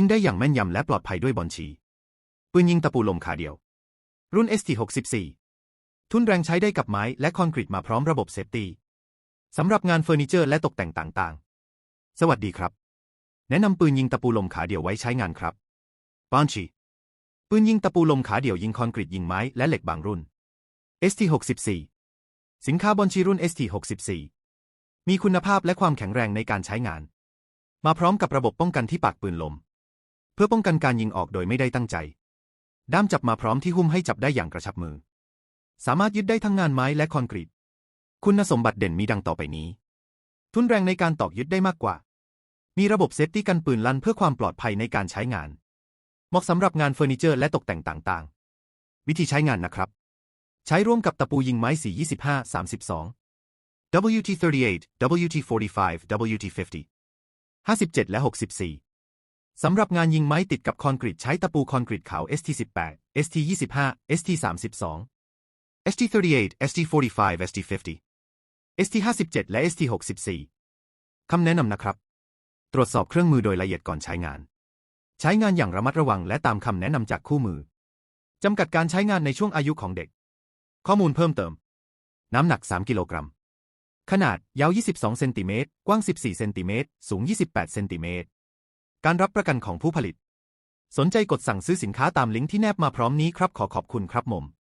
ยิงได้อย่างแม่นยำและปลอดภัยด้วยบอลชีปืนยิงตะปูลมขาเดียว รุ่น ST64 ทุนแรงใช้ได้กับไม้และคอนกรีตมาพร้อมระบบเซฟตี้สำหรับงานเฟอร์นิเจอร์และตกแต่งต่างๆ สวัสดีครับ แนะนำปืนยิงตะปูลมขาเดียวไว้ใช้งานครับบอนชีปืนยิงตะปูลมขาเดี่ยวยิงคอนกรีตยิงไม้และเหล็กบางรุ่น ST64 สินค้าบอนชีรุ่น ST64 มีคุณภาพและความแข็งแรงในการใช้งาน มาพร้อมกับระบบป้องกันที่ปากปืนลม พื่อป้องกันการยิงออกโดยไม่ได้ตั้งใจ ด้ามจับมาพร้อมที่หุ้มให้จับได้อย่างกระชับมือ สามารถยึดได้ทั้งงานไม้และคอนกรีต คุณสมบัติเด่นมีดังต่อไปนี้ ทุนแรงในการตอกยึดได้มากกว่า มีระบบเซฟตี้กันปืนลั่นเพื่อความปลอดภัยในการใช้งาน เหมาะสำหรับงานเฟอร์นิเจอร์และตกแต่งต่างๆ วิธีใช้งานนะครับ ใช้ร่วมกับตะปูยิงไม้สี25 32 WT38 WT45 WT50 57 และ 64 สำหรับงานยิงไม้ติดกับคอนกรีตใช้ตะปูคอนกรีตขาว ST18 ST25 ST32 ST38 ST45 ST50 ST57 และ ST64 คำแนะนำนะครับ ตรวจสอบเครื่องมือโดยละเอียดก่อนใช้งาน ใช้งานอย่างระมัดระวังและตามคำแนะนำจากคู่มือ จำกัดการใช้งานในช่วงอายุของเด็ก ข้อมูลเพิ่มเติม น้ำหนัก 3 กิโลกรัม ขนาดยาว 22 เซนติเมตร กว้าง 14 เซนติเมตร สูง 28 เซนติเมตร การรับประกันของผู้ผลิต สนใจกดสั่งซื้อสินค้าตามลิงก์ที่แนบมาพร้อมนี้ครับขอขอบคุณครับผม